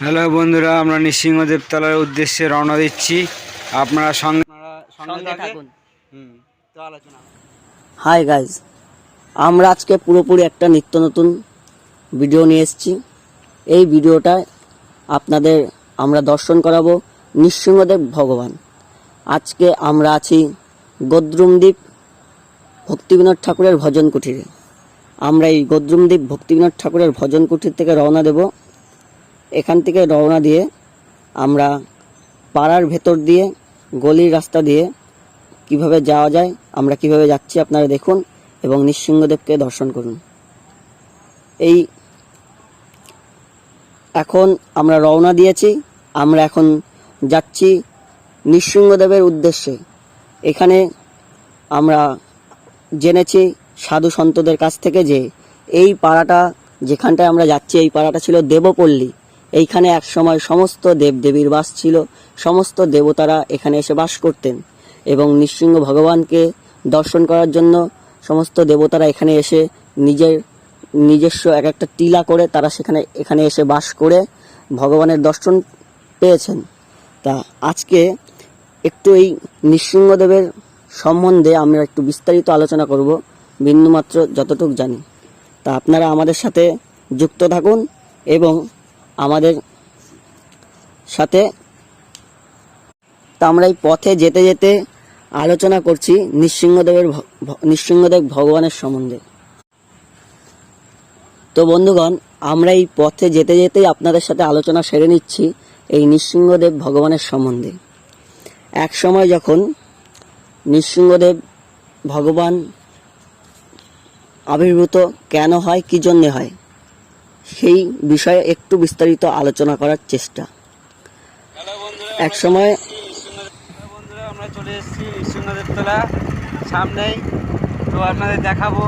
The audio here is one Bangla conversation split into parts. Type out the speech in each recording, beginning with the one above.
হ্যালো বন্ধুরা আমরা নৃসিংহদেবতলার উদ্দেশ্যে রওনা দিচ্ছি। আপনারা সঙ্গে সঙ্গে থাকুন। তো আলোচনা হাই গাইজ আমরা আজকে পুরোপুরি একটা নিত্য নতুন ভিডিও নিয়ে এসেছি। এই ভিডিওটায় আপনাদের আমরা দর্শন করাবো নৃসিংহদেব ভগবান। আজকে আমরা আছি গদ্রুমদ্বীপ ভক্তিবিনোদ ঠাকুরের ভজন কুঠিরে। আমরা এই গদ্রুমদ্বীপ ভক্তিবিনোদ ঠাকুরের ভজন কুঠির থেকে রওনা দেব। এখান থেকে রওনা দিয়ে আমরা পাড়ার ভেতর দিয়ে, গলির রাস্তা দিয়ে কীভাবে যাওয়া যায়, আমরা কীভাবে যাচ্ছি আপনারা দেখুন এবং নৃসিংহদেবকে দর্শন করুন। এই এখন আমরা রওনা দিয়েছি, আমরা এখন যাচ্ছি নৃসিংহদেবের উদ্দেশ্যে। এখানে আমরা জেনেছি সাধু সন্তদের কাছ থেকে যে এই পাড়াটা, যেখানটায় আমরা যাচ্ছি, এই পাড়াটা ছিল দেবপল্লী। এইখানে একসময় সমস্ত দেবদেবীর বাস ছিল। সমস্ত দেবতারা এখানে এসে বাস করতেন এবং নৃসিংহ ভগবানকে দর্শন করার জন্য সমস্ত দেবতারা এখানে এসে নিজের নিজস্ব এক একটা টিলা করে তারা সেখানে, এখানে এসে বাস করে ভগবানের দর্শন পেয়েছেন। তা আজকে একটু এই নৃসিংহদেবের সম্বন্ধে আমরা একটু বিস্তারিত আলোচনা করব। বিন্দুমাত্র যতটুক জানি। তা আপনারা আমাদের সাথে যুক্ত থাকুন এবং আমাদের সাথে তা আমরা এই পথে যেতে যেতে আলোচনা করছি নৃসিংহদেবের নৃসিংহদেব ভগবানের সম্বন্ধে। তো বন্ধুগণ, আমরা এই পথে যেতে যেতেই আপনাদের সাথে আলোচনা সেরে নিচ্ছি এই নৃসিংহদেব ভগবানের সম্বন্ধে। এক সময় যখন নৃসিংহদেব ভগবান আবির্ভূত কেন হয়, কি জন্যে হয়? সেই বিষয়ে একটু বিস্তারিত আলোচনা করার চেষ্টা। এক সময় বন্ধুরা আমরা চলে এসেছি নৃসিংহদেবতলা সামনেই। তো আপনাদের দেখাবো।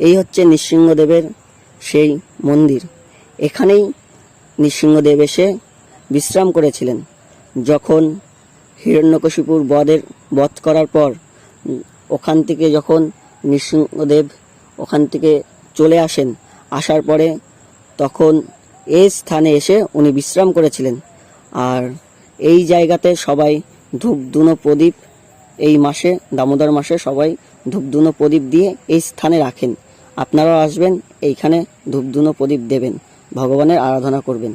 এই হচ্ছে নৃসিংহদেবের সেই মন্দির। এখানেই নৃসিংহদেব এসে বিশ্রাম করেছিলেন। যখন হিরণ্যকশিপুর বধের বধ করার পর ওখান থেকে যখন নৃসিংহদেব ওখান থেকে চলে আসেন, আসার পরে তখন এই স্থানে এসে উনি বিশ্রাম করেছিলেন। আর এই জায়গাতে সবাই ধূপ ধুনো প্রদীপ এই মাসে, দামোদর মাসে সবাই ধূপধুনো প্রদীপ দিয়ে এই স্থানে রাখেন। আপনারাও আসবেন, এইখানে ধূপধুনো প্রদীপ দেবেন, ভগবানের আরাধনা করবেন।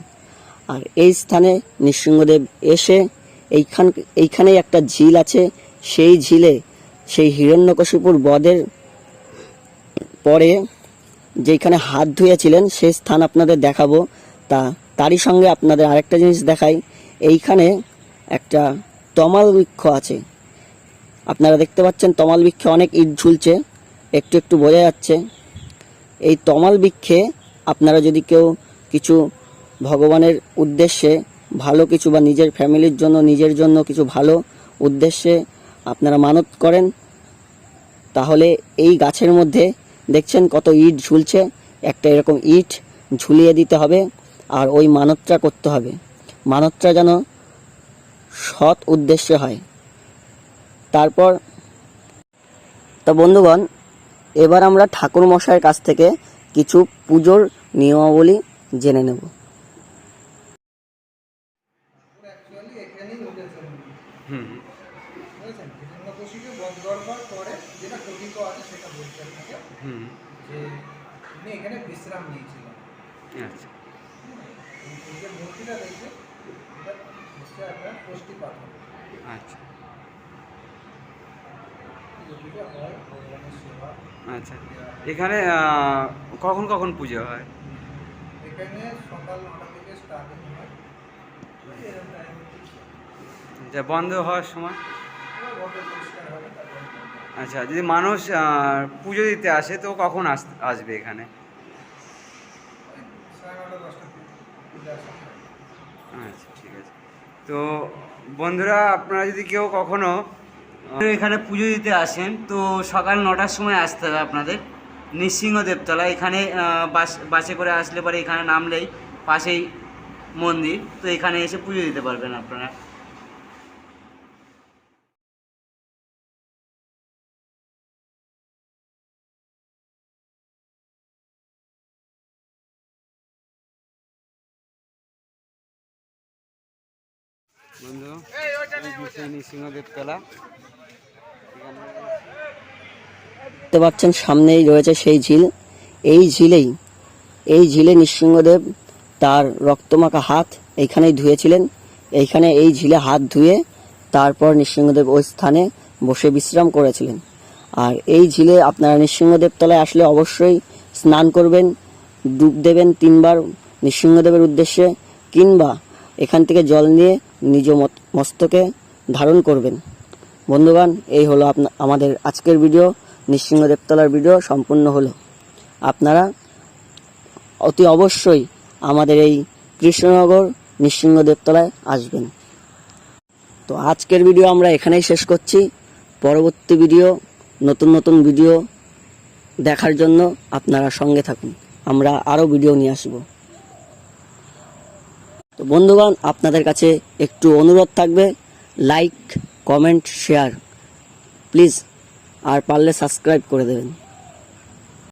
আর এই স্থানে নৃসিংহদেব এসে এইখান এইখানেই একটা ঝিল আছে, সেই ঝিলে সেই হিরণ্যকশিপুর বদের পরে যেখানে হাত ধুয়েছিলেন সেই স্থান আপনাদের দেখাবো। তা, তারই সঙ্গে আপনাদের আরেকটা জিনিস দেখাই। এইখানে একটা তমাল বৃক্ষ আছে। আপনারা দেখতে পাচ্ছেন তমাল বৃক্ষে অনেক ইট ঝুলছে। একটু একটু বোঝা যাচ্ছে। এই তমাল বৃক্ষে আপনারা যদি কেউ কিছু ভগবানের উদ্দেশ্যে ভালো কিছু বা নিজের ফ্যামিলির জন্য, নিজের জন্য কিছু ভালো উদ্দেশ্যে আপনারা মানত করেন, তাহলে এই গাছের মধ্যে দেখছেন কত ইট ঝুলছে, একটা এরকম ইট ঝুলিয়ে দিতে হবে আর ওই মানতটা করতে হবে। মানতটা যেন সৎ উদ্দেশ্যে হয়। তারপর, তা বন্ধুগণ, এবার আমরা ঠাকুর মশাইয়ের কাছ থেকে কিছু পুজোর নিয়মাবলী জেনে নেব। বুঝেছেন হিরণ্যকশিকে বধ করবার পরে যেটা কথিত আছে সেটা বলছি আপনাকে। হুম। যে তিনি এখানে বিশ্রাম নিয়েছিলেন। আচ্ছা। যে মূর্তিটা দেখছে এটা হচ্ছে আপনার ষষ্ঠী পাথর। আচ্ছা। আচ্ছা। এখানে কখন কখন পুজো হয়? এখানে সকাল নটা থেকে স্টার্টিং হয়। যা বন্ধ হওয়ার সময়? আচ্ছা যদি মানুষ পুজো দিতে আসে, তো কখন আসবে এখানে? আচ্ছা ঠিক আছে। তো বন্ধুরা, আপনারা যদি কেউ কখনো এখানে পুজো দিতে আসেন, তো সকাল নটার সময় আসতে হবে আপনাদের। নৃসিংহ দেবতলা, এখানে বাস, বাসে করে আসলে পরে এখানে নামলেই পাশেই মন্দির, তো এখানে এসে পুজো দিতে পারবেন আপনারা। বন্ধু নৃসিংহদেব তলা দেখতে পাচ্ছেন সামনেই রয়েছে সেই ঝিল। এই ঝিলেই এই ঝিলে নৃসিংহদেব তার রক্তমাখা হাত এইখানেই ধুয়েছিলেন। এইখানে এই ঝিলে হাত ধুয়ে তারপর নৃসিংহদেব ওই স্থানে বসে বিশ্রাম করেছিলেন। আর এই ঝিলে আপনারা নৃসিংহদেব তলায় আসলে অবশ্যই স্নান করবেন ডুব দেবেন তিনবার নৃসিংহদেবের উদ্দেশ্যে কিংবা এখান থেকে জল নিয়ে নিজ মস্তকে ধারণ করবেন। বন্ধুগণ, এই হলো আমাদের আজকের ভিডিও। নৃসিংহ দেবতলার ভিডিও সম্পূর্ণ হলো। আপনারা অতি অবশ্যই আমাদের এই কৃষ্ণনগর নৃসিংহ দেবতলায় আসবেন। তো আজকের ভিডিও আমরা এখানেই শেষ করছি। পরবর্তী ভিডিও, নতুন নতুন ভিডিও দেখার জন্য আপনারা সঙ্গে থাকুন। আমরা আরও ভিডিও নিয়ে আসব। তো বন্ধুগণ, আপনাদের কাছে একটু অনুরোধ থাকবে লাইক কমেন্ট শেয়ার প্লিজ আর পারলে সাবস্ক্রাইব করে দেবেন।